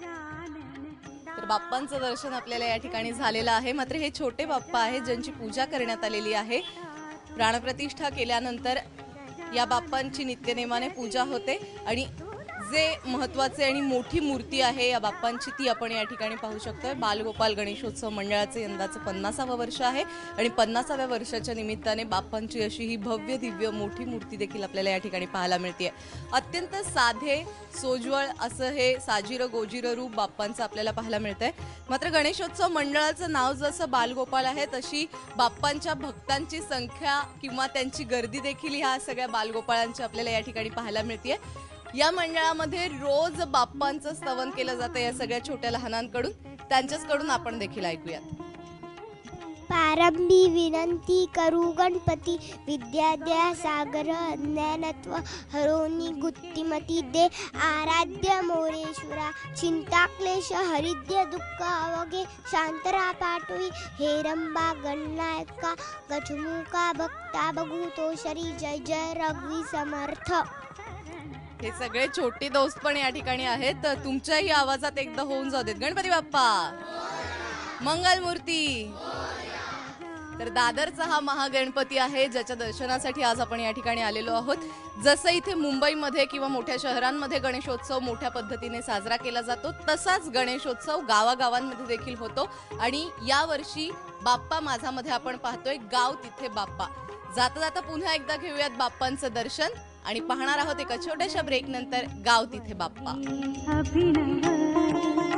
तर बाप्पांचं दर्शन आपल्याला या ठिकाणी झालेलं आहे. मात्र हे छोटे बाप्पा आहेत ज्यांची पूजा करण्यात आलेली आहे. प्राणप्रतिष्ठा केल्यानंतर या बाप्पांची नित्यनेमाने पूजा होते आणि जे महत्त्वाचे आणि मोठी मूर्ती आहे या बाप्पांची ती आपण या ठिकाणी पाहू शकतोय. बालगोपाल गणेशोत्सव मंडळाचे यंदाचं पन्नासावं वर्ष आहे आणि पन्नासाव्या वर्षाच्या निमित्ताने बाप्पांची अशी ही भव्य दिव्य मोठी मूर्ती देखील आपल्याला या ठिकाणी पाहायला मिळते अत्यंत साधे सोज्वळ असं हे साजिरं गोजिरं रूप बाप्पांचं आपल्याला पाहायला मिळतंय. मात्र गणेशोत्सव मंडळाचं नाव जसं बालगोपाल आहे तशी बाप्पांच्या भक्तांची संख्या किंवा त्यांची गर्दी देखील ह्या सगळ्या बालगोपाळांची आपल्याला या ठिकाणी पाहायला मिळते या मंडळामध्ये रोज बाप्पांचं स्तवन केलं जातं या सगळ्या छोट्या लहानांकडून. त्यांच्याचकडून आपण देखील ऐकूयात. प्रारंभी विनंती करू गणपती विद्याद्या सागर ज्ञानत्व हरोनी गुत्तिमती दे आराध्य मोरेश्वरा चिंता क्लेश हरिद्य दुःख अवघे शांतरा पाठवी हेरंबा गणनायका गजमुका भक्ता बघू शरी जय जय रघुवी समर्थ. हे सगळे छोटे दोस्त पण या ठिकाणी आहेत. तर तुमच्याही आवाजात एकदा होऊन जाऊ देत. गणपती बाप्पा! मंगलमूर्ती! तर दादरचा हा महागणपती आहे ज्याच्या दर्शनासाठी आज आपण या ठिकाणी आलेलो आहोत. जसं इथे मुंबईमध्ये किंवा मोठ्या शहरांमध्ये गणेशोत्सव मोठ्या पद्धतीने साजरा केला जातो तसाच गणेशोत्सव गावागावांमध्ये देखील होतो. आणि यावर्षी बाप्पा माझामध्ये आपण पाहतोय गाव तिथे बाप्पा. जाता जाता पुन्हा एकदा घेऊयात बाप्पांचं दर्शन. आणि पाहणार आहोत एका छोट्याशा ब्रेक नंतर गाव तिथे बाप्पा. अभिनव